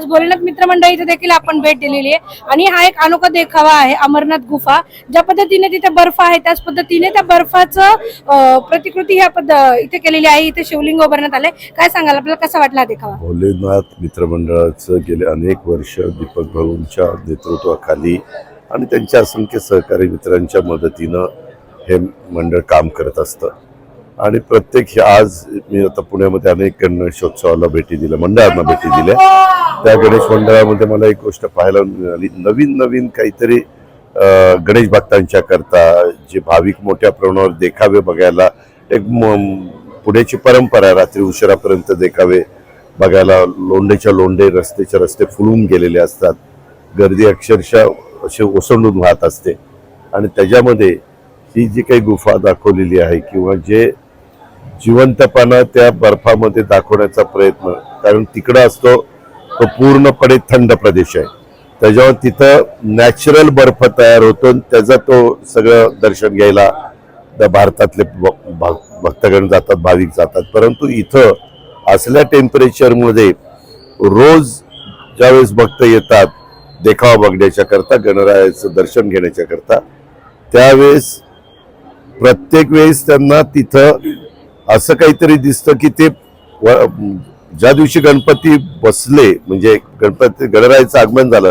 आज भोलेनाथ मित्रमंडळ इथे देखील आपण भेट दिलेली आहे. आणि हा एक अनोखा देखावा आहे अमरनाथ गुफा. ज्या पद्धतीने तिथे बर्फ आहे त्याच पद्धतीने त्या बर्फाचं प्रतिकृती ह्या पद्ध इथे केलेली आहे. इथे शिवलिंग उभारण्यात आलंय. काय सांगाल? आपल्याला कसा वाटला हा देखावा? भोलेनाथ मित्रमंडळाचं गेले अनेक वर्ष दीपक भाऊंच्या नेतृत्वाखाली आणि त्यांच्या असंख्य सहकारी मित्रांच्या मदतीनं हे मंडळ काम करत असतं. आणि प्रत्येक हे आज मी आता पुण्यामध्ये अनेक गणेशोत्सवाला भेटी दिल्या मंडळांना भेटी दिल्या. त्या गणेश मंडळामध्ये मला एक गोष्ट पाहायला मिळाली. नवीन नवीन काहीतरी गणेश भक्तांच्या करता जे भाविक मोठ्या प्रमाणावर देखावे बघायला एक म- पुण्याची परंपरा आहे रात्री उशिरापर्यंत देखावे बघायला लोंढेच्या लोंढे रस्त्याच्या रस्ते फुलून गेलेले असतात. गर्दी अक्षरशः असे ओसंडून वाहत असते. आणि त्याच्यामध्ये ही जी काही गुफा दाखवलेली आहे किंवा जे जिवंतपणा त्या बर्फामध्ये दाखवण्याचा प्रयत्न कारण तिकडं असतो तो पूर्णपणे थंड प्रदेश आहे. त्याच्यावर तिथं नॅचरल बर्फ तयार होतो आणि त्याचा तो सगळं दर्शन घ्यायला त्या भारतातले भ- भ- भक्तगण जातात भाविक जातात. परंतु इथं असल्या टेम्परेचरमध्ये रोज ज्यावेळेस भक्त येतात देखावा बघण्याच्या करता गणरायाचं दर्शन घेण्याच्या करता त्यावेळेस प्रत्येक वेळेस त्यांना तिथं असं काहीतरी दिसतं की ते व- ज्या दिवशी गणपती बसले म्हणजे गणपती गणरायाचं आगमन झालं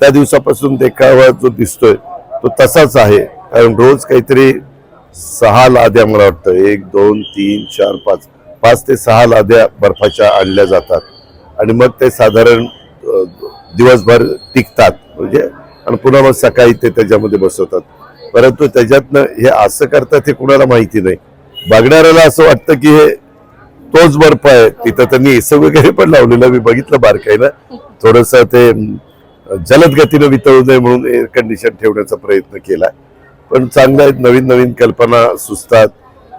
त्या दिवसापासून देखावा जो दिसतोय तो तसाच आहे. कारण रोज काहीतरी सहा लाद्या मला वाटतं. एक दोन तीन चार पाच. पाच ते सहा लाद्या बर्फाच्या आणल्या जातात. आणि मग ते साधारण दिवसभर टिकतात. म्हणजे आणि पुन्हा मग सकाळी ते त्याच्यामध्ये बसवतात. परंतु त्याच्यातनं हे असं करतात हे कुणाला माहिती नाही. बघणाऱ्याला असं वाटतं की हे तोच बर्फ आहे. तिथं त्यांनी एस वगैरे पण लावलेलं मी बघितलं बारकाईनं. थोडस ते जलद गतीनं वितळू नये म्हणून एअर कंडिशन ठेवण्याचा प्रयत्न केला. पण चांगलं आहेत. नवीन नवीन कल्पना सुचतात.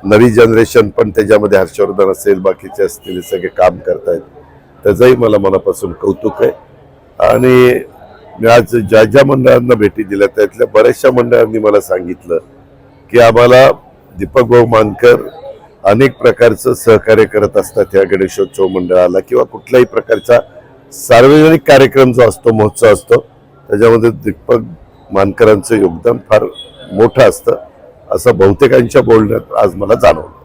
नवी जनरेशन पण त्याच्यामध्ये हर्षवर्धन असेल बाकीचे असतील सगळे काम करतायत. त्याचंही मला मनापासून कौतुक आहे. आणि मी आज ज्या ज्या मंडळांना भेटी दिल्या त्यातल्या बऱ्याचशा मंडळांनी मला सांगितलं की आम्हाला दीपक भाऊ मानकर अनेक प्रकारचं सहकार्य करत असतात या गणेशोत्सव मंडळाला किंवा कुठल्याही प्रकारचा सार्वजनिक कार्यक्रम जो असतो महोत्सव असतो त्याच्यामध्ये दीपक मानकरांचं योगदान फार मोठं असतं. असं बहुतेकांच्या बोलण्यात आज मला जाणवलं.